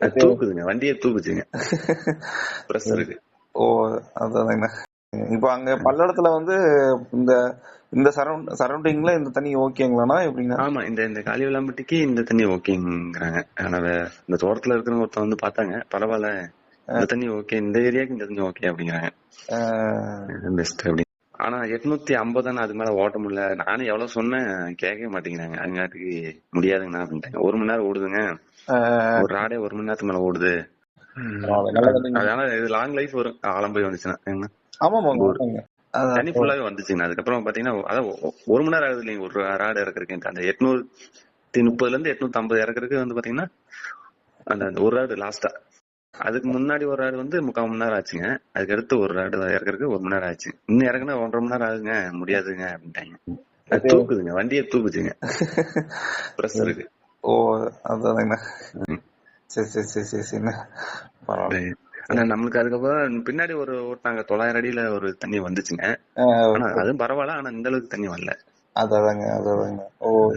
தூக்குதுங்க வண்டியை தூக்குச்சுங்க. பிரஸ் இருக்கு. ஓ அதாங்க இப்போ அங்க பல்லடத்துல வந்து இந்த இந்த சரௌண்ட் சரௌண்டிங்ல இந்த தண்ணி ஓகேங்களாண்ணா எப்படிங்கண்ணா ஆமா இந்த இந்த காளிவெல்லாம்பட்டிக்கு இந்த தண்ணி ஓகேங்கிறாங்க. ஆனா இந்த தோட்டத்துல இருக்கிற ஒருத்தன் வந்து பார்த்தாங்க பரவாயில்ல. இந்த தண்ணி ஓகே இந்த ஏரியாக்கு இந்த தண்ணி ஓகே அப்படிங்கிறாங்க. பெஸ்ட் அப்படி. ஆனா எட்நூத்தி ஐம்பதான அதுக்கு மேல ஓட்ட முடியல. நானும் எவ்வளவு சொன்னேன் கேட்கவே மாட்டேங்கிறாங்க. அதுங்காட்டுக்கு முடியாதுங்கண்ணா அப்படின்ட்டாங்க ஒரு மணி நேரம் ஓடுதுங்க. ஒரு ராடே ஒரு மணி நேரத்துக்கு மேல ஓடுது. அதனால இது லாங் லைஃப் வரும் ஆழம் போய் வந்துச்சுன்னா என்ன? அதான். தண்ணி ஃபுல்லாவே வந்துச்சுங்க. அதுக்கப்புறம் பாத்தீங்கன்னா அதான் ஒரு மணி நேரம் ஆகுது இல்லைங்க. ஒரு ராடு இறக்குறதுக்கு. அந்த எட்நூத்தி முப்பதுல இருந்து எட்நூத்தி ஐம்பது இறக்குறதுக்கு வந்து பாத்தீங்கன்னா அந்த ஒரு ராடு லாஸ்டா அதுக்கு முன்னாடி ஒரு ராடு வந்து முக்கால் மணி நேரம் ஆச்சுங்க. அதுக்கு அடுத்து ஒரு ராடு இறக்குறதுக்கு ஒரு மணி நேரம் ஆச்சு. இன்னும் இறக்குனா ஒன்றரை மணி நேரம் ஆகுங்க. முடியாதுங்க அப்படின்ட்டாங்க. தூக்குதுங்க. வண்டியை தூக்குச்சுங்க பிரஸ் இருக்கு ஓ அதாங்கண்ணா ம். சரி சரி சரி சரி சரிண்ணா பரவாயில்ல. ஆனா நம்மளுக்கு அதுக்கப்புறம் பின்னாடி ஒரு ஓட்டினாங்க தொள்ளாயிரம் அடியில ஒரு தண்ணி வந்துச்சுங்க. ஆனா அதுவும் பரவாயில்ல. ஆனா இந்த அளவுக்கு தண்ணி வரல. அதாதாங்க அதாதாங்க ஓ.